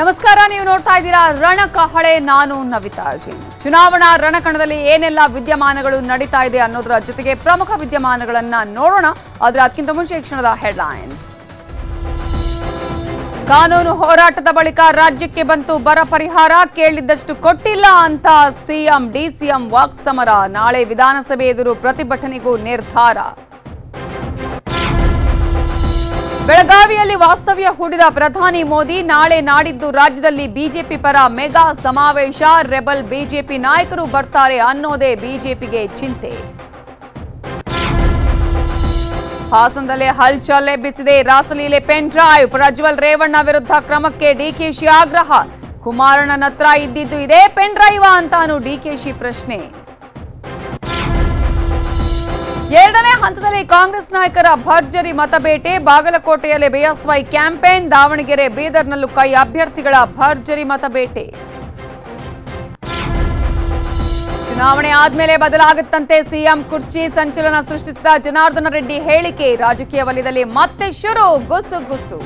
ನಮಸ್ಕಾರ, ನೀವು ನೋಡ್ತಾ ಇದ್ದೀರಾ ರಣಕಹಳೆ ನಾನು ನವಿತಾ ಜೈನ್ ಚುನಾವಣಾ ರಣಕಣದಲ್ಲಿ ಏನೆಲ್ಲ ವಿದ್ಯಮಾನಗಳು ನಡೀತಾ ಇದೆ ಅನ್ನೋದರ ಜೊತೆಗೆ ಪ್ರಮುಖ ವಿದ್ಯಮಾನಗಳನ್ನ ನೋಡೋಣ. ಆದ್ರೆ ಅದಕ್ಕಿಂತ ಮುಂಚೆ ಈ ಕ್ಷಣದ ಹೆಡ್ಲೈನ್ಸ್ ಕಾನೂನು ಹೋರಾಟದ ಬಳಿಕ ರಾಜ್ಯಕ್ಕೆ ಬಂತು ಬರ ಪರಿಹಾರ, ಕೇಳಿದ್ದಷ್ಟು ಕೊಟ್ಟಿಲ್ಲ ಅಂತ ಸಿಎಂ ಡಿಸಿಎಂ ವಾಕ್ಸಮರ. ನಾಳೆ ವಿಧಾನಸಭೆ ಎದುರು ಪ್ರತಿಭಟನೆಗೂ ನಿರ್ಧಾರ. ಬೆಳಗಾವಿಯಲ್ಲಿ ವಾಸ್ತವ್ಯ ಹೂಡಿದ ಪ್ರಧಾನಿ ಮೋದಿ ನಾಳೆ ನಾಡಿದ್ದು ರಾಜ್ಯದಲ್ಲಿ ಬಿಜೆಪಿ ಪರ ಮೆಗಾ ಸಮಾವೇಶ. ರೆಬಲ್ ಬಿಜೆಪಿ ನಾಯಕರು ಬರ್ತಾರೆ ಅನ್ನೋದೇ ಬಿಜೆಪಿಗೆ ಚಿಂತೆ. ಹಾಸನದಲ್ಲಿ ಹಲ್ಚಲ್ ಎಬ್ಬಿಸಿದೆ ರಾಸಲೀಲೆ ಪೆನ್ ಡ್ರೈವ್. ಪ್ರಜ್ವಲ್ ರೇವಣ್ಣ ವಿರುದ್ಧ ಕ್ರಮಕ್ಕೆ ಡಿಕೆಶಿ ಆಗ್ರಹ. ಕುಮಾರಣ್ಣನತ್ರ ಇದ್ದಿದ್ದು ಇದೇ ಪೆನ್ ಡ್ರೈವ ಅಂತಾನು ಡಿಕೆಶಿ ಪ್ರಶ್ನೆ. ಎರಡನೇ ಹಂತದಲ್ಲಿ ಕಾಂಗ್ರೆಸ್ ನಾಯಕರ ಭರ್ಜರಿ ಮತಬೇಟೆ, ಬಾಗಲಕೋಟೆಯಲ್ಲಿ ಬಿಎಸ್ವೈ ಕ್ಯಾಂಪೇನ್, ದಾವಣಗೆರೆ, ಬೀದರ್ನಲ್ಲೂ ಕೈ ಅಭ್ಯರ್ಥಿಗಳ ಭರ್ಜರಿ ಮತಬೇಟೆ. ಚುನಾವಣೆ ಆದ್ಮೇಲೆ ಬದಲಾಗುತ್ತಂತೆ ಸಿಎಂ ಕುರ್ಚಿ ಸಂಚಲನ ಸೃಷ್ಟಿಸಿದ ಜನಾರ್ದನ ರೆಡ್ಡಿ ಹೇಳಿಕೆ, ರಾಜಕೀಯ ವಲಯದಲ್ಲಿ ಮತ್ತೆ ಶುರು ಗುಸುಗುಸು ಗುಸು.